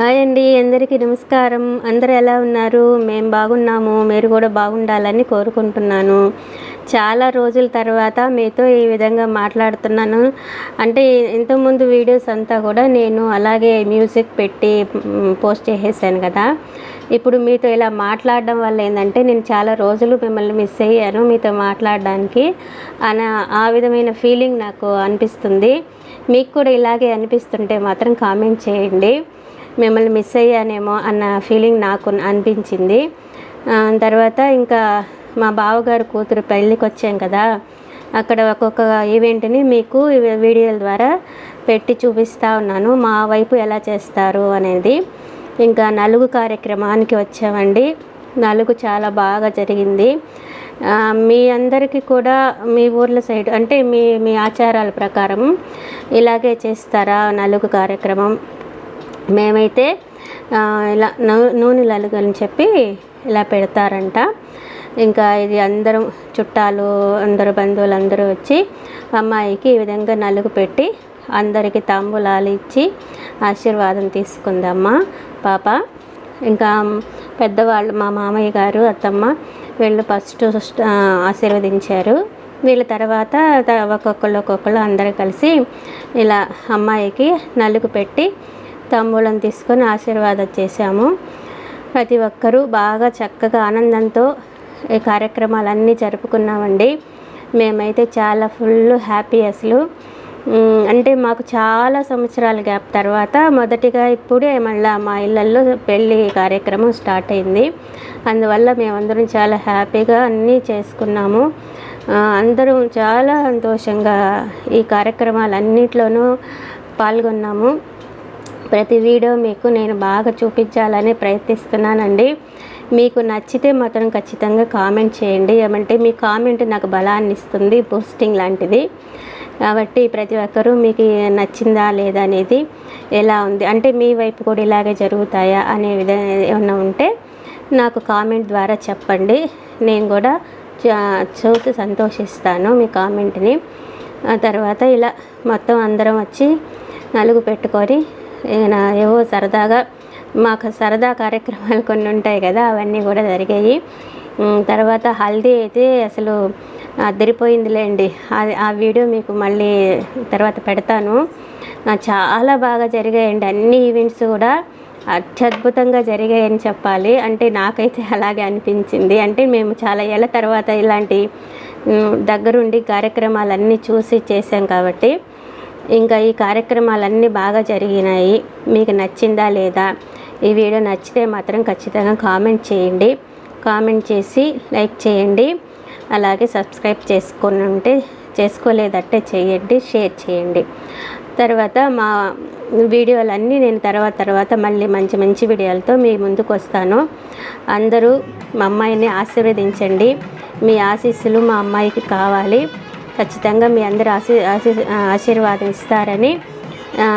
Hi అండి అందరికీ నమస్కారం. అందరు ఎలా ఉన్నారు? మేము బాగున్నాము. మీరు కూడా బాగుండాలని కోరుకుంటున్నాను. చాలా రోజుల తర్వాత మీతో ఈ విధంగా మాట్లాడుతున్నాను. అంటే ఇంతకుముందు వీడియోస్ అంతా కూడా నేను అలాగే మ్యూజిక్ పెట్టి పోస్ట్ చేసేసాను కదా. ఇప్పుడు మీతో ఇలా మాట్లాడడం వల్ల ఏంటంటే నేను చాలా రోజులు మిమ్మల్ని మిస్ అయ్యాను మీతో మాట్లాడడానికి. అన ఆ విధమైన ఫీలింగ్ నాకు అనిపిస్తుంది. మీకు కూడా ఇలాగే అనిపిస్తుంటే మాత్రం కామెంట్ చేయండి. మిమ్మల్ని మిస్ అయ్యానేమో అన్న ఫీలింగ్ నాకు అనిపించింది. తర్వాత ఇంకా మా బావగారు కూతురు పెళ్ళికి వచ్చాం కదా అక్కడ ఒక్కొక్క ఈవెంట్ని మీకు వీడియోల ద్వారా పెట్టి చూపిస్తూ ఉన్నాను. మా వైపు ఎలా చేస్తారు అనేది ఇంకా నలుగు కార్యక్రమానికి వచ్చామండి. నలుగు చాలా బాగా జరిగింది. మీ అందరికీ కూడా మీ ఊర్ల సైడ్ అంటే మీ మీ ఆచారాల ప్రకారం ఇలాగే చేస్తారా నలుగు కార్యక్రమం? మేమైతే ఇలా నూ నూనె లలుగు అని చెప్పి ఇలా పెడతారంట. ఇంకా ఇది అందరం చుట్టాలు అందరు బంధువులు అందరూ వచ్చి అమ్మాయికి ఈ విధంగా నలుగు పెట్టి అందరికీ తాంబూలాలు ఇచ్చి ఆశీర్వాదం తీసుకుందమ్మా పాప. ఇంకా పెద్దవాళ్ళు మా మామయ్య గారు అత్తమ్మ వీళ్ళు ఫస్ట్ ఆశీర్వదించారు. వీళ్ళ తర్వాత ఒక్కొక్కళ్ళు ఒక్కొక్కళ్ళు అందరూ కలిసి ఇలా అమ్మాయికి నలుగు పెట్టి తాంబూలం తీసుకొని ఆశీర్వాదం చేశాము. ప్రతి ఒక్కరూ బాగా చక్కగా ఆనందంతో ఈ కార్యక్రమాలన్నీ జరుపుకున్నామండి. మేమైతే చాలా ఫుల్ హ్యాపీ అసలు. అంటే మాకు చాలా సంవత్సరాల గ్యాప్ తర్వాత మొదటిగా ఇప్పుడే మళ్ళీ మా ఇళ్ళల్లో పెళ్ళి కార్యక్రమం స్టార్ట్ అయింది. అందువల్ల మేమందరం చాలా హ్యాపీగా అన్నీ చేసుకున్నాము. అందరం చాలా సంతోషంగా ఈ కార్యక్రమాలన్నిట్లోనూ పాల్గొన్నాము. ప్రతి వీడియో మీకు నేను బాగా చూపించాలని ప్రయత్నిస్తున్నానండి. మీకు నచ్చితే మాత్రం ఖచ్చితంగా కామెంట్ చేయండి. ఏమంటే మీ కామెంట్ నాకు బలాన్ని ఇస్తుంది బూస్టింగ్ లాంటిది. కాబట్టి ప్రతి ఒక్కరూ మీకు నచ్చిందా లేదా అనేది ఎలా ఉంది? అంటే మీ వైపు కూడా ఇలాగే జరుగుతాయా అనే విధంగా ఏమన్నా ఉంటే నాకు కామెంట్ ద్వారా చెప్పండి. నేను కూడా చూసి సంతోషిస్తాను మీ కామెంట్ని. ఆ తర్వాత ఇలా మొత్తం అందరం వచ్చి నలుగు పెట్టుకొని ఏవో సరదాగా మాకు సరదా కార్యక్రమాలు కొన్ని ఉంటాయి కదా అవన్నీ కూడా జరిగాయి. తర్వాత హల్దీ అయితే అసలు అద్దరిపోయిందిలేండి. అది ఆ వీడియో మీకు మళ్ళీ తర్వాత పెడతాను. చాలా బాగా జరిగాయండి. అన్ని ఈవెంట్స్ కూడా అత్యద్భుతంగా జరిగాయని చెప్పాలి. అంటే నాకైతే అలాగే అనిపించింది. అంటే మేము చాలా ఏళ్ళ తర్వాత ఇలాంటి దగ్గరుండి కార్యక్రమాలన్నీ చూసి చేసాం కాబట్టి. ఇంకా ఈ కార్యక్రమాలన్నీ బాగా జరిగినాయి. మీకు నచ్చిందా లేదా? ఈ వీడియో నచ్చితే మాత్రం ఖచ్చితంగా కామెంట్ చేయండి. కామెంట్ చేసి లైక్ చేయండి. అలాగే సబ్స్క్రైబ్ చేసుకొని ఉంటే చేసుకోలేదంటే చేయండి షేర్ చేయండి. తర్వాత మా వీడియోలన్నీ నేను తర్వాత తర్వాత మళ్ళీ మంచి మంచి వీడియోలతో మీ ముందుకు వస్తాను. అందరూ మా అమ్మాయిని ఆశీర్వదించండి. మీ ఆశీస్సులు మా అమ్మాయికి కావాలి. ఖచ్చితంగా మీ అందరు ఆశీ ఆశీ ఆశీర్వాదం ఇస్తారని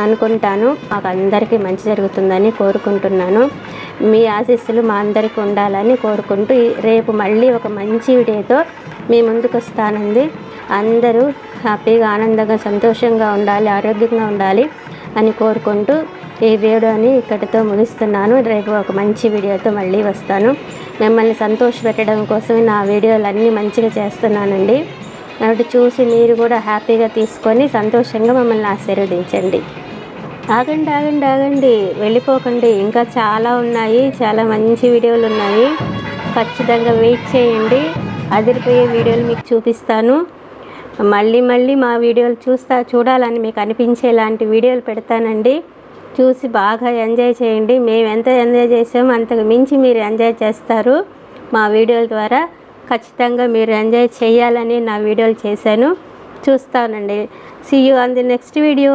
అనుకుంటాను. మాకు అందరికీ మంచి జరుగుతుందని కోరుకుంటున్నాను. మీ ఆశీస్సులు మా అందరికీ ఉండాలని కోరుకుంటూ ఈ- రేపు మళ్ళీ ఒక మంచి వీడియోతో మీ ముందుకు వస్తానండి. అందరూ హ్యాపీగా ఆనందంగా సంతోషంగా ఉండాలి ఆరోగ్యంగా ఉండాలి అని కోరుకుంటూ ఈ వీడియోని ఇక్కడితో ముగిస్తున్నాను. రేపు ఒక మంచి వీడియోతో మళ్ళీ వస్తాను. మిమ్మల్ని సంతోషపెట్టడం కోసం నా వీడియోలు అన్నీ మంచిగా చేస్తున్నానండి. కాబట్టి చూసి మీరు కూడా హ్యాపీగా తీసుకొని సంతోషంగా మమ్మల్ని ఆశీర్వదించండి. ఆగండి ఆగండి ఆగండి. వెళ్ళిపోకండి. ఇంకా చాలా ఉన్నాయి. చాలా మంచి వీడియోలు ఉన్నాయి. ఖచ్చితంగా వెయిట్ చేయండి. అదిరిపోయే వీడియోలు మీకు చూపిస్తాను. మళ్ళీ మళ్ళీ మా వీడియోలు చూస్తా చూడాలని మీకు అనిపించేలాంటి వీడియోలు పెడతానండి. చూసి బాగా ఎంజాయ్ చేయండి. మేము ఎంత ఎంజాయ్ చేసామో అంతకు మించి మీరు ఎంజాయ్ చేస్తారు మా వీడియోల ద్వారా. ఖచ్చితంగా మీరు ఎంజాయ్ చేయాలని నా వీడియోలు చేశాను. చూస్తానండి. See you on the next video